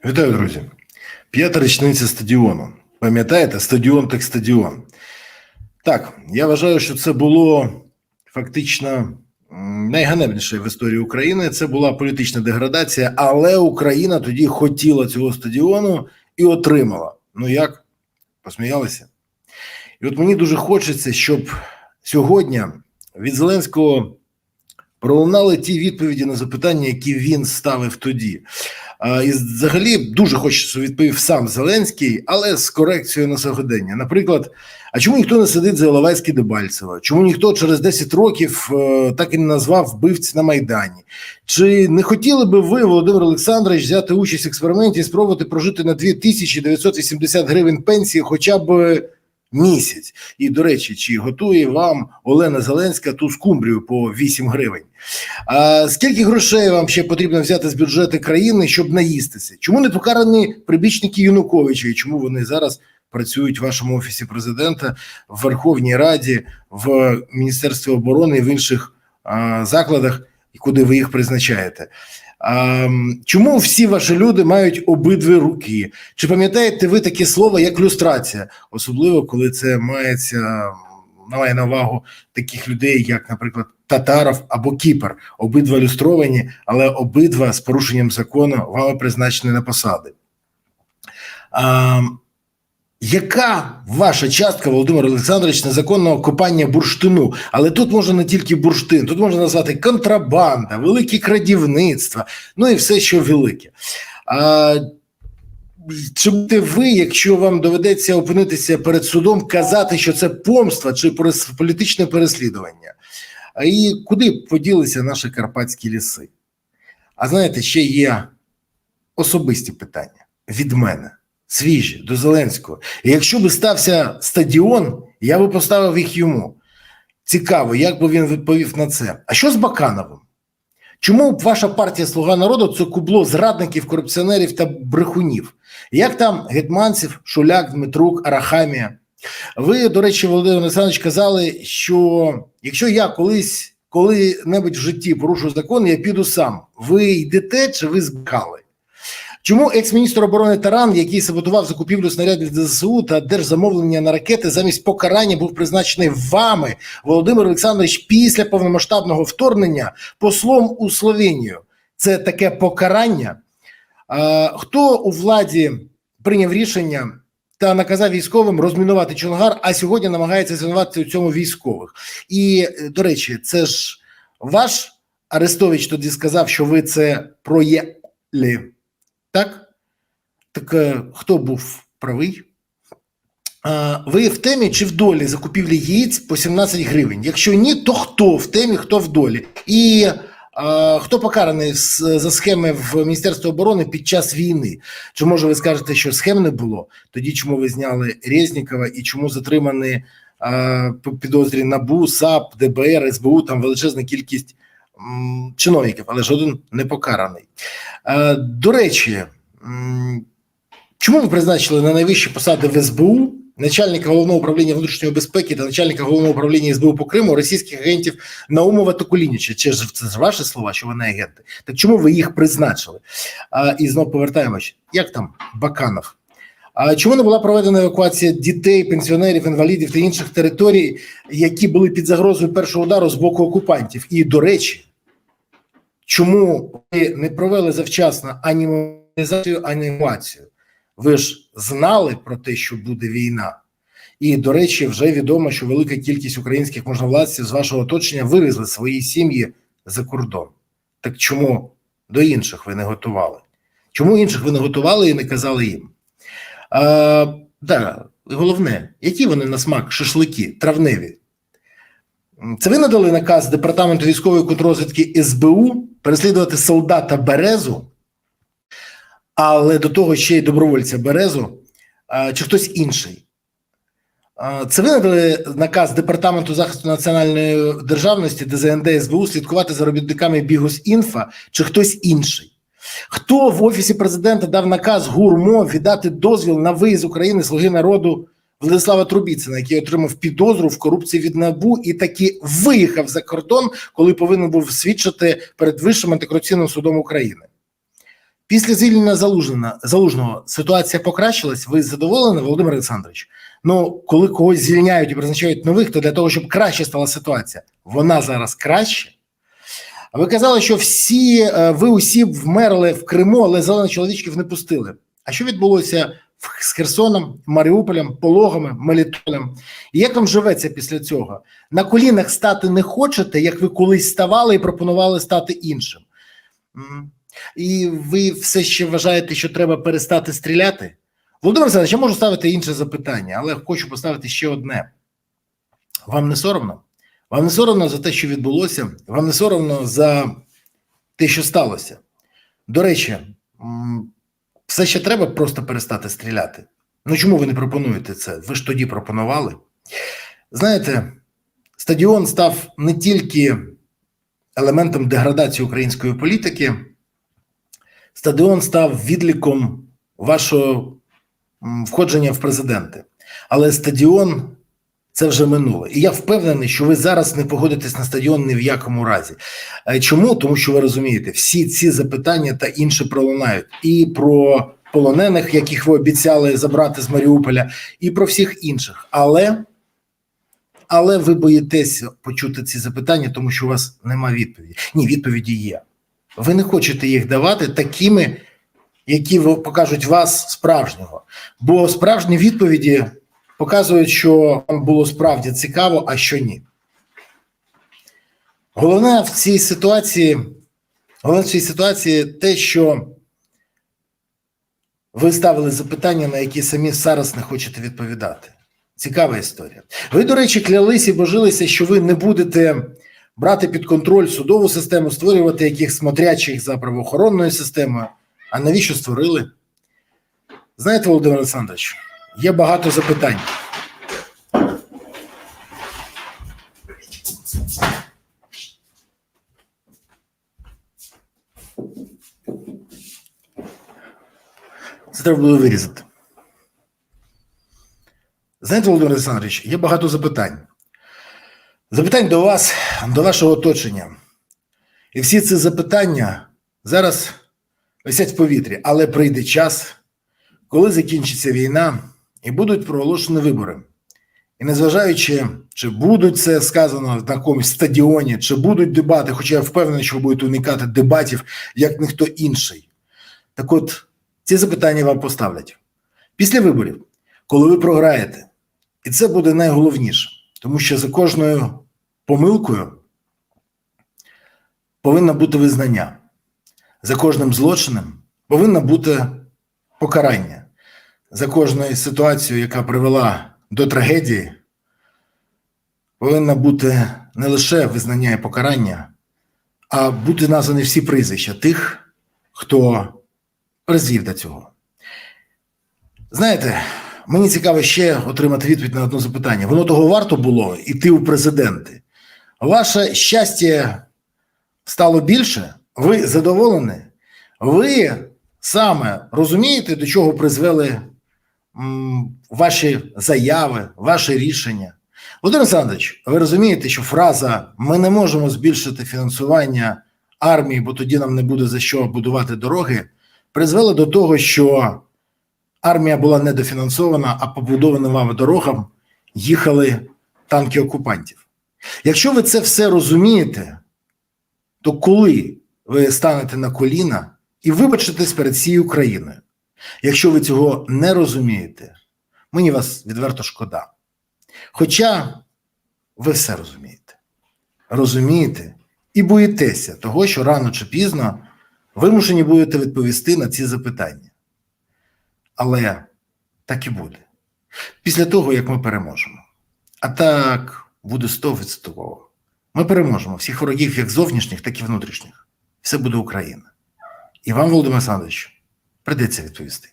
Вітаю, друзі. П'ята річниця стадіону. Пам'ятаєте, стадіон так стадіон. Так, я вважаю, що це було фактично найганебніше в історії України. Це була політична деградація, але Україна тоді хотіла цього стадіону і отримала. Ну як? Посміялися? І от мені дуже хочеться, щоб сьогодні від Зеленського пролунали ті відповіді на запитання, які він ставив тоді. І взагалі дуже хочеться, відповів сам Зеленський, але з корекцією на сьогодення. Наприклад, а чому ніхто не сидить за Іловайське Дебальцево? Чому ніхто через 10 років е, так і не назвав вбивць на Майдані? Чи не хотіли би ви, Володимир Олександрович, взяти участь в експерименті і спробувати прожити на 2980 гривень пенсії хоча б місяць? І, до речі, чи готує вам Олена Зеленська ту скумбрію по 8 гривень? А скільки грошей вам ще потрібно взяти з бюджету країни, щоб наїстися? Чому не покарані прибічники Януковича? І чому вони зараз працюють в вашому офісі президента, в Верховній Раді, в Міністерстві оборони і в інших а, закладах, куди ви їх призначаєте? А, чому всі ваші люди мають обидві руки? Чи пам'ятаєте ви таке слово як люстрація, особливо коли це мається має на увагу таких людей, як, наприклад, Татаров або кіпер, обидва люстровані, але обидва з порушенням закону вами призначені на посади. Яка ваша частка, Володимир Олександрович, незаконного копання бурштину? Але тут можна не тільки бурштин, тут можна назвати контрабанда, велике крадівництво, ну і все, що велике. А, чи будете ви, якщо вам доведеться опинитися перед судом, казати, що це помства чи політичне переслідування? І куди поділися наші карпатські ліси? А знаєте, ще є особисті питання від мене, свіжі до Зеленського. І якщо би стався стадіон, я би поставив їх йому. Цікаво, як би він відповів на це. А що з Бакановим? Чому ваша партія Слуга народу це кубло зрадників, корупціонерів та брехунів? Як там Гетманців, Шуляк, Дмитрук, Арахамія? Ви, до речі, Володимир Олександрович, казали, що якщо я колись коли-небудь в житті порушу закон, я піду сам. Ви йдете чи ви збрехали? Чому екс-міністр оборони Таран, який саботував закупівлю снарядів ЗСУ та держзамовлення на ракети, замість покарання був призначений вами, Володимир Олександрович, після повномасштабного вторгнення послом у Словенію? Це таке покарання? Хто у владі прийняв рішення та наказав військовим розмінувати Чонгар, а сьогодні намагається звинуватити у цьому військових? І, до речі, це ж ваш Арестович тоді сказав, що ви це проєлі. Так? Так е, хто був правий? Ви в темі чи в долі закупівлі яєць по 17 гривень? Якщо ні, то хто в темі, хто в долі? І хто покараний за схеми в Міністерстві оборони під час війни? Чи може ви скажете, що схем не було? Тоді чому ви зняли Резнікова і чому затримані підозрі НАБУ, САП, ДБР, СБУ, там величезна кількість чиновників, але жоден не покараний. Е, До речі, чому ви призначили на найвищі посади в СБУ начальника головного управління внутрішньої безпеки та начальника головного управління СБУ по Криму російських агентів Наумова та Кулініча? Чи ж це ж ваші слова, що вони агенти? Так чому ви їх призначили? А, і знов повертаємось. Як там Баканов? А чому не була проведена евакуація дітей, пенсіонерів, інвалідів та інших територій, які були під загрозою першого удару з боку окупантів? І до речі, чому ви не провели завчасно ані мобілізацію, ані евакуацію? Ви ж знали про те, що буде війна. І, до речі, вже відомо, що велика кількість українських можновладців з вашого оточення вивезли свої сім'ї за кордон. Так чому до інших ви не готували? Чому інших ви не готували і не казали їм? А, да, головне, які вони на смак шашлики, травневі? Це ви надали наказ Департаменту військової контррозвідки СБУ переслідувати солдата Березу, але до того ще й добровольця Березу, чи хтось інший. Це ви надали наказ Департаменту захисту національної державності ДЗНД СБУ слідкувати за робітниками Бігус.Інфа чи хтось інший. Хто в офісі президента дав наказ ГУРМО віддати дозвіл на виїзд України слуги народу Владислава Трубіцина, який отримав підозру в корупції від НАБУ і таки виїхав за кордон, коли повинен був свідчити перед Вищим антикорупційним судом України? Після звільнення Залужного, Залужного ситуація покращилась. Ви задоволені, Володимир Олександрович? Ну, коли когось звільняють і призначають нових, то для того, щоб краще стала ситуація, вона зараз краще. Ви казали, що всі е, ви усі вмерли в Криму, але зелених чоловічків не пустили. А що відбулося з Херсоном, Маріуполем, Пологами, Мелітолем? І як вам живеться після цього? На колінах стати не хочете, як ви колись ставали і пропонували стати іншим. І ви все ще вважаєте, що треба перестати стріляти? Володимир Олександрович, я можу ставити інше запитання, але хочу поставити ще одне. Вам не соромно? Вам не соромно за те, що відбулося? Вам не соромно за те, що сталося? До речі, все ще треба просто перестати стріляти. Ну чому ви не пропонуєте це? Ви ж тоді пропонували. Знаєте, стадіон став не тільки елементом деградації української політики, стадіон став відліком вашого входження в президенти. Але стадіон це вже минуле. І я впевнений, що ви зараз не погодитесь на стадіон ні в якому разі. Е, Чому? Тому що ви розумієте, всі ці запитання та інші пролунають і про полонених, яких ви обіцяли забрати з Маріуполя, і про всіх інших. Але, але ви боїтеся почути ці запитання, тому що у вас нема відповіді. Ні, відповіді є. Ви не хочете їх давати такими, які покажуть вас справжнього. Бо справжні відповіді показують, що вам було справді цікаво, а що ні. Головне в цій ситуації, головне в цій ситуації те, що ви ставили запитання, на які самі зараз не хочете відповідати. Цікава історія. Ви, до речі, клялись і божилися, що ви не будете брати під контроль судову систему, створювати яких смотрячих за правоохоронною системою. А навіщо створили? Знаєте, Володимир Олександрович, є багато запитань. Це треба було вирізати. Знаєте, Володимир Олександрович, є багато запитань. Запитань до вас, до вашого оточення. І всі ці запитання зараз висять в повітрі, але прийде час, коли закінчиться війна і будуть проголошені вибори. І незважаючи, чи будуть це сказано на якомусь стадіоні, чи будуть дебати, хоча я впевнений, що ви будете уникати дебатів, як ніхто інший. Так от, ці запитання вам поставлять після виборів, коли ви програєте, і це буде найголовніше, тому що за кожною помилкою повинно бути визнання, за кожним злочином повинно бути покарання, за кожною ситуацією, яка привела до трагедії, повинно бути не лише визнання і покарання, а бути названі всі прізвища тих, хто призвів до цього. Знаєте, мені цікаво ще отримати відповідь на одне запитання. Воно того варто було йти у президенти. Ваше щастя стало більше? Ви задоволені? Ви саме розумієте, до чого призвели ваші заяви, ваші рішення? Володимир Олександрович, ви розумієте, що фраза ми не можемо збільшити фінансування армії, бо тоді нам не буде за що будувати дороги, призвела до того, що армія була недофінансована, а побудованим вами дорогам їхали танки окупантів. Якщо ви це все розумієте, то коли ви станете на коліна і вибачитесь перед всією Україною? Якщо ви цього не розумієте, мені вас відверто шкода. Хоча ви все розумієте, розумієте і боїтеся того, що рано чи пізно вимушені будете відповісти на ці запитання. Але так і буде. Після того, як ми переможемо. А так буде 100%. Ми переможемо всіх ворогів, як зовнішніх, так і внутрішніх. Все буде Україна. І вам, Володимир Олександрович, прийдеться відповісти.